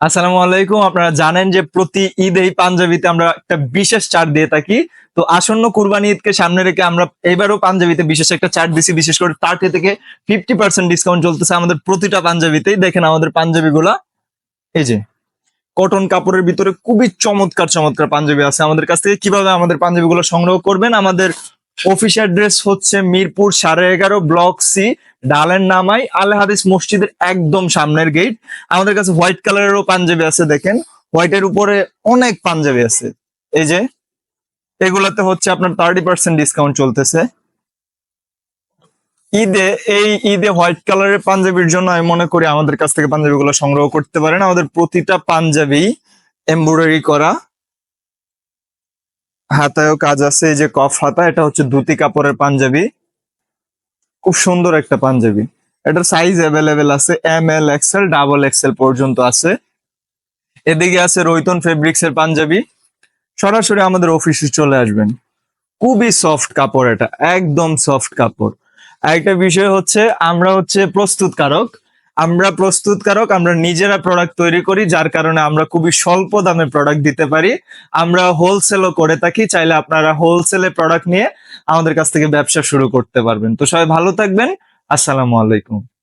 আসসালামু আলাইকুম। আপনারা জানেন যে প্রতি ঈদেই পাঞ্জাবিতে আমরা একটা বিশেষ ছাড় দিয়ে থাকি। তো আসন্ন কুরবানি ঈদকে সামনে রেখে আমরা এবারও পাঞ্জাবিতে বিশেষ একটা ছাড় দিছি, বিশেষ করে থার্টি থেকে ফিফটি পার্সেন্ট ডিসকাউন্ট চলতেছে আমাদের প্রতিটা পাঞ্জাবিতেই। দেখেন আমাদের পাঞ্জাবিগুলা, এই যে কটন কাপড়ের ভিতরে খুবই চমৎকার চমৎকার পাঞ্জাবি আছে। আমাদের কাছ থেকে কীভাবে আমাদের পাঞ্জাবিগুলো সংগ্রহ করবেন, আমাদের অফিস অ্যাড্রেস হচ্ছে মিরপুর সাড়ে এগারো ব্লক সি ডালের নামাই, আল হাদিস মসজিদের একদম সামনের গেট আমাদের কাছে হোয়াইট কালারেরও পাঞ্জাবি আছে, দেখেন। হোয়াইটের উপরে অনেক পাঞ্জাবি আছে। এই যে, এগুলাতে হচ্ছে আপনার থার্টি পার্সেন্ট ডিসকাউন্ট চলতেছে। ঈদে, এই ঈদে হোয়াইট কালারের পাঞ্জাবির জন্য আমি মনে করি আমাদের কাছ থেকে পাঞ্জাবিগুলো সংগ্রহ করতে পারেন। আমাদের প্রতিটা পাঞ্জাবি এমব্রয়ডারি করা। হাতায়ও কাজ আছে যে কফ হাতা, এটা হচ্ছে ধুতি কাপড়ের পাঞ্জাবি। খুব সুন্দর একটা পাঞ্জাবি। এটার সাইজ অ্যাভেলেবেল আছে M L XL double XL পর্যন্ত আছে। এদিকে আছে রৈতন ফেব্রিক্স এর পাঞ্জাবি। সরাসরি আমাদের অফিসে চলে আসবেন। খুবই সফট কাপড় এটা, একদম সফট কাপড়। আরেকটা বিষয় হচ্ছে, আমরা হচ্ছে প্রস্তুতকারক। আমরা প্রস্তুতকারক, আমরা নিজেরা প্রোডাক্ট তৈরি করি, যার কারণে আমরা খুবই স্বল্প দামে প্রোডাক্ট দিতে পারি। আমরা হোলসেলও করে থাকি, চাইলে আপনারা হোলসেলে প্রোডাক্ট নিয়ে আমাদের কাছ থেকে ব্যবসা শুরু করতে পারবেন। তো সবাই ভালো থাকবেন। আসসালামু আলাইকুম।